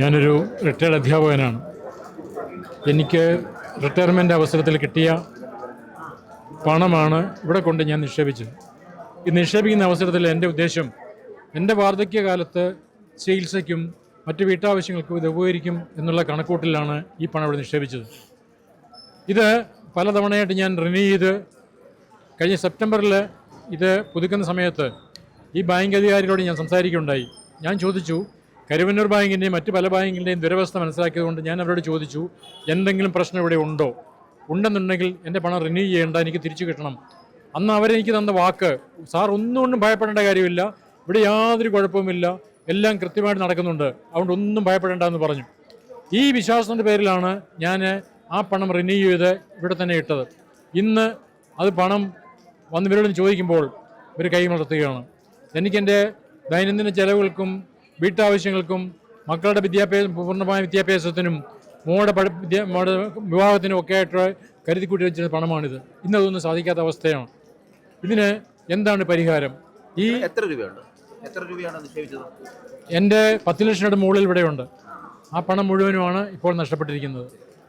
ഞാനൊരു റിട്ടയർഡ് അധ്യാപകനാണ്. എനിക്ക് റിട്ടയർമെന്റ് അവസരത്തിൽ കിട്ടിയ പണമാണ് ഇവിടെ കൊണ്ട് ഞാൻ നിക്ഷേപിച്ചത്. ഈ നിക്ഷേപിക്കുന്ന അവസരത്തിൽ എന്റെ ഉദ്ദേശം എന്റെ വാർദ്ധക്യകാലത്ത് ചികിത്സയ്ക്കും മറ്റ് വീട്ടാവശ്യങ്ങൾക്കും ഇത് ഉപകരിക്കും എന്നുള്ള കണക്കൂട്ടിലാണ് ഈ പണം ഇവിടെ നിക്ഷേപിച്ചത്. ഇത് പലതവണയായിട്ട് ഞാൻ റിന്യൂ ചെയ്ത് കഴിഞ്ഞ സെപ്റ്റംബറിൽ ഇത് പുതുക്കുന്ന സമയത്ത് ഈ ബാങ്ക് അധികാരികളോട് ഞാൻ സംസാരിക്കുകയുണ്ടായി. ഞാൻ ചോദിച്ചു കരുവന്നൂർ ബാങ്കിന്റെയും മറ്റ് പല ബാങ്കിന്റെയും ദുരവസ്ഥ മനസ്സിലാക്കിയതുകൊണ്ട് ഞാൻ അവരോട് ചോദിച്ചു എന്തെങ്കിലും പ്രശ്നം ഇവിടെ ഉണ്ടോ? ഉണ്ടെന്നുണ്ടെങ്കിൽ എന്റെ പണം റിന്യൂ ചെയ്യേണ്ട എനിക്ക് തിരിച്ചു കിട്ടണം. അന്ന് അവരെനിക്ക് തന്ന വാക്ക് സാർ ഒന്നുകൊണ്ടും ഭയപ്പെടേണ്ട കാര്യമില്ല. ഇവിടെ യാതൊരു കുഴപ്പവുമില്ല. എല്ലാം കൃത്യമായിട്ട് നടക്കുന്നുണ്ട്. അതുകൊണ്ട് ഒന്നും ഭയപ്പെടേണ്ട എന്ന് പറഞ്ഞു. ഈ വിശ്വാസത്തിന്റെ പേരിലാണ് ഞാൻ ആ പണം റിന്യൂ ചെയ്ത് ഇവിടെ തന്നെ ഇട്ടത്. ഇന്ന് അത് പണം വന്ന് ഇവരോട് ചോദിക്കുമ്പോൾ ഇവർ കൈമലർത്തുകയാണ്. എനിക്കെന്റെ ദൈനംദിന ചെലവുകൾക്കും വീട്ടാവശ്യങ്ങൾക്കും മക്കളുടെ വിദ്യാഭ്യാസം പൂർണമായ വിദ്യാഭ്യാസത്തിനും മോടെ പഠി വിദ്യ മോടെ വിവാഹത്തിനും ഒക്കെ ആയിട്ട് കരുതി കൂട്ടി വെച്ചിരുന്ന പണമാണിത്. ഇന്നതൊന്നും സാധിക്കാത്ത അവസ്ഥയാണ്. ഇതിന് എന്താണ് പരിഹാരം? ഈ എത്ര രൂപയുണ്ട്? എത്ര രൂപയാണ് നിക്ഷേപിച്ചത്? എന്റെ പത്ത് ലക്ഷം മുകളിൽ ഇവിടെയുണ്ട്. ആ പണം മുഴുവനുമാണ് ഇപ്പോൾ നഷ്ടപ്പെട്ടിരിക്കുന്നത്.